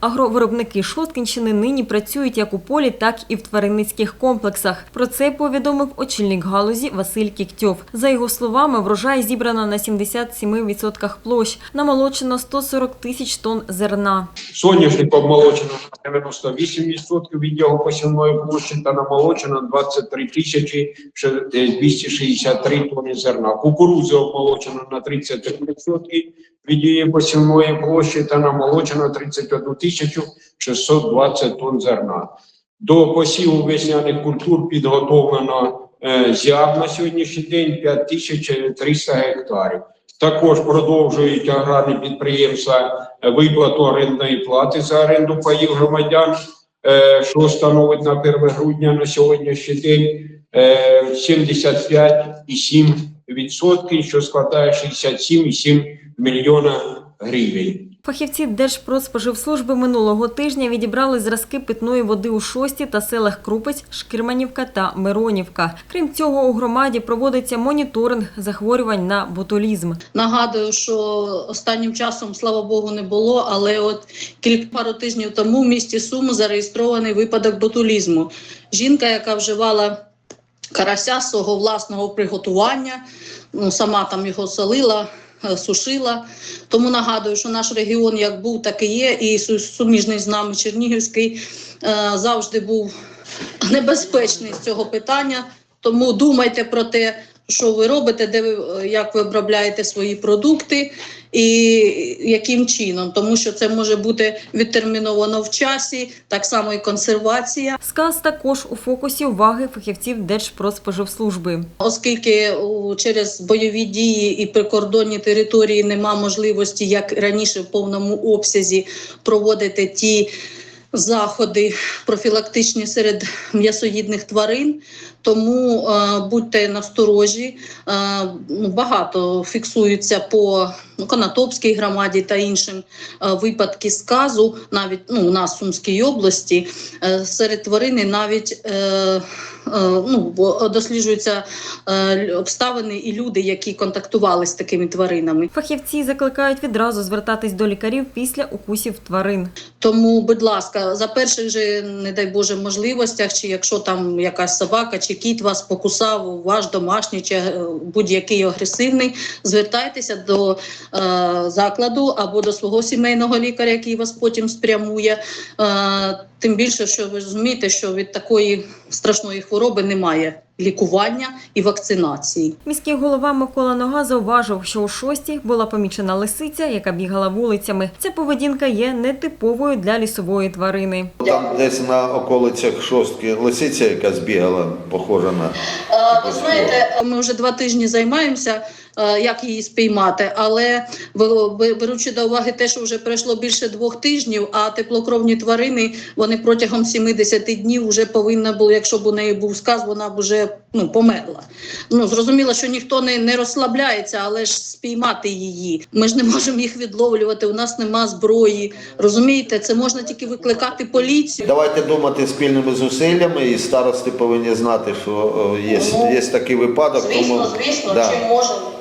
Агровиробники Шосткінщини нині працюють як у полі, так і в тваринницьких комплексах. Про це повідомив очільник галузі Василь Кіктьов. За його словами, врожай зібрано на 77% площ, намолочено 140 тисяч тонн зерна. Соняшник обмолочено на 98% від його посівної площі та намолочено 23 тисячі ще- е, 263 тонни зерна. Кукурудзи обмолочено на 33% від її посівної площі та намолочено 31 тисячу 620 тонн зерна. До посіву весняних культур підготовлено е, зяб на сьогоднішній день 5300 гектарів. Також продовжують аграрні підприємства виплату орендної плати за оренду паїв громадян, е, що становить на 1 грудня на сьогоднішній день е, 75,7%, що складає 67,7 мільйона гривень. Фахівці Держпродспоживслужби минулого тижня відібрали зразки питної води у шості та селах Крупець, Шкірманівка та Миронівка. Крім цього, у громаді проводиться моніторинг захворювань на ботулізм. Нагадую, що останнім часом, слава Богу, не було, але от кілька пару тижнів тому в місті Суму зареєстрований випадок ботулізму. Жінка, яка вживала карася свого власного приготування, ну, сама там його солила, е, сушила. Тому нагадую, що наш регіон як був, так і є, і су- суміжний з нами Чернігівський е, завжди був небезпечний з цього питання. Тому думайте про те, що ви робите, де ви е, як ви обробляєте свої продукти і яким чином, тому що це може бути відтерміновано в часі, так само і консервація. Сказ також у фокусі уваги фахівців Держпродспоживслужби. Оскільки через бойові дії і прикордонні території нема можливості, як раніше в повному обсязі, проводити ті заходи профілактичні серед м'ясоїдних тварин. Тому е, будьте насторожі. Е, ну, багато фіксуються по Конотопській громаді та іншим е, випадки сказу, навіть ну, у нас в Сумській області е, серед тварини навіть е, ну, досліджуються обставини і люди, які контактували з такими тваринами. Фахівці закликають відразу звертатись до лікарів після укусів тварин. Тому, будь ласка, за перших же, не дай Боже, можливостях, чи якщо там якась собака чи кіт вас покусав, ваш домашній чи будь-який агресивний, звертайтеся до закладу або до свого сімейного лікаря, який вас потім спрямує. Е, тим більше, що ви розумієте, що від такої страшної хвороби немає лікування і вакцинації. Міський голова Микола Нога зауважив, що у шості була помічена лисиця, яка бігала вулицями. Ця поведінка є нетиповою для лісової тварини. Там десь на околицях шостки лисиця, яка збігала, похожа на Е, Ви знаєте, ми вже два тижні займаємося, е, як її спіймати, але беручи до уваги те, що вже пройшло більше двох тижнів, а теплокровні тварини вони протягом 70 днів вже повинна була, якщо б у неї був сказ, вона б вже ну, померла. Ну зрозуміло, що ніхто не, не розслабляється, але ж спіймати її. Ми ж не можемо їх відловлювати. У нас нема зброї. Розумієте, це можна тільки викликати поліцію. Давайте думати спільними зусиллями, і старости повинні знати, що є, є такий випадок. Звісно, тому, да. можемо.